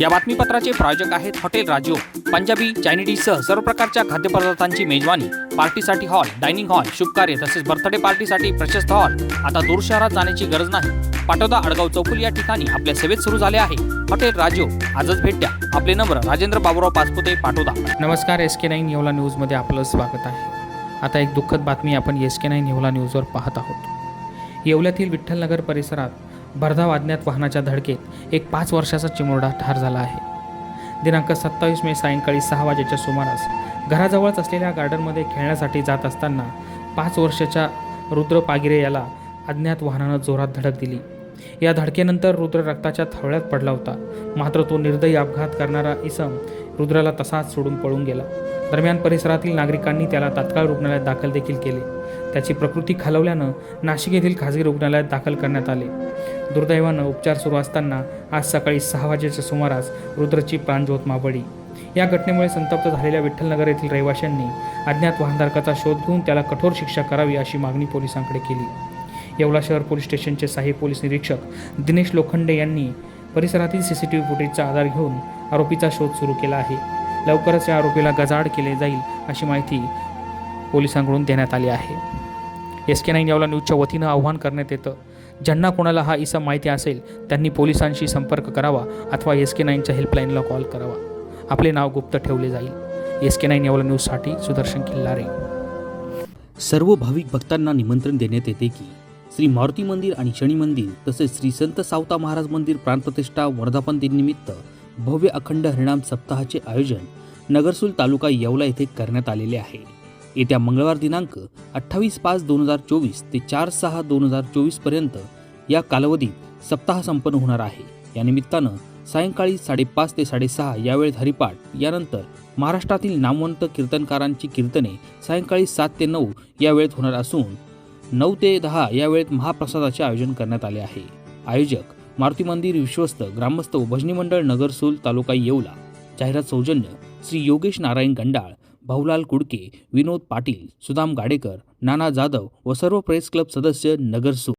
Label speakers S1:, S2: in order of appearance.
S1: या बातमीपत्राचे प्रायोजक आहेत हॉटेल राजो. पंजाबी चायनीडीसह सर्व प्रकारच्या खाद्यपदार्थांची मेजवानी. पार्टीसाठी हॉल डायनिंग हॉल शुभकार्य तसेच बर्थडे पार्टीसाठी प्रशस्त हॉल. आता दूर शहरात जाण्याची गरज नाही. पाटोदा अडगाव चौकुल या ठिकाणी आपल्या सेवेत सुरू झाले आहे. हॉटेल राजो आजच भेट द्या. आपले नंबर राजेंद्र बाबुराव पाचपुते पाटोदा.
S2: नमस्कार एस के नाईन येवला न्यूजमध्ये आपलं स्वागत आहे. आता एक दुःखद बातमी आपण एस के नाईन येवला न्यूजवर पाहत आहोत. येवल्यातील विठ्ठलनगर परिसरात भरधाव अज्ञात वाहनाच्या धडकेत एक पाच वर्षाचा चिमुरडा ठार झाला आहे. दिनांक सत्तावीस मे सायंकाळी सहा वाजेच्या सुमारास घराजवळच असलेल्या गार्डनमध्ये खेळण्यासाठी जात असताना पाच वर्षाच्या रुद्र पागिरे याला अज्ञात वाहनानं जोरात धडक दिली. या धडकेनंतर रुद्र रक्ताच्या थवळ्यात पडला होता. मात्र तो निर्दयी अपघात करणारा इसम रुद्राला तसाच सोडून पळून गेला. दरम्यान परिसरातील नागरिकांनी त्याला तात्काळ रुग्णालयात दाखल देखील केले. त्याची प्रकृती खालवल्यानं नाशिक येथील खाजगी रुग्णालयात दाखल करण्यात आले. दुर्दैवानं उपचार सुरू असताना आज सकाळी सहा वाजेच्या सुमारास रुद्रची प्राणज्योत मावळली. या घटनेमुळे संतप्त झालेल्या विठ्ठलनगर येथील रहिवाशांनी अज्ञात वाहनधारकाचा शोध घेऊन त्याला कठोर शिक्षा करावी अशी मागणी पोलिसांकडे केली. येवला शहर पोलीस स्टेशनचे साहेब पोलीस निरीक्षक दिनेश लोखंडे यांनी परिसरातील सी सी टी व्ही फुटेजचा आधार घेऊन आरोपीचा शोध सुरू केला आहे. लवकरच या आरोपीला गजाड केले जाईल अशी माहिती पोलिसांकडून देण्यात आली आहे. एस के नाईन यावला न्यूजच्या वतीनं आव्हान करण्यात येतं. ज्यांना कोणाला हा इसम माहिती असेल त्यांनी पोलिसांशी संपर्क करावा अथवा एस के नाईनच्या हेल्पलाईनला कॉल करावा. आपले नाव गुप्त ठेवले जाईल. एस के नाईन यावला न्यूजसाठी सुदर्शन किल्लारे.
S3: सर्व भाविक भक्तांना निमंत्रण देण्यात येते की श्री मारुती मंदिर आणि शनी मंदिर तसेच श्री संत सावता महाराज मंदिर प्राणप्रतिष्ठा वर्धापन दिननिमित्त भव्य अखंड हरिणाम सप्ताहाचे आयोजन नगरसूल तालुका येवला येथे करण्यात आलेले आहे. येत्या मंगळवार दिनांक अठ्ठावीस पाच दोन हजार चोवीस ते चार सहा दोन हजार चोवीसपर्यंत या कालावधीत सप्ताह संपन्न होणार आहे. या निमित्तानं सायंकाळी साडेपाच ते साडेसहा यावेळेत हरिपाठ यानंतर महाराष्ट्रातील नामवंत कीर्तनकारांची कीर्तने सायंकाळी सात ते नऊ या वेळेत होणार असून नऊ ते दहा या वेळेत महाप्रसादाचे आयोजन करण्यात आले आहे. आयोजक मारुती मंदिर विश्वस्त ग्रामस्थ भजनी मंडळ नगरसूल तालुका येवला. जाहिरात सौजन्य श्री योगेश नारायण गंडाळ भाऊलाल कुडके विनोद पाटील सुदाम गाडेकर नाना जाधव व सर्व प्रेस क्लब सदस्य नगरसूल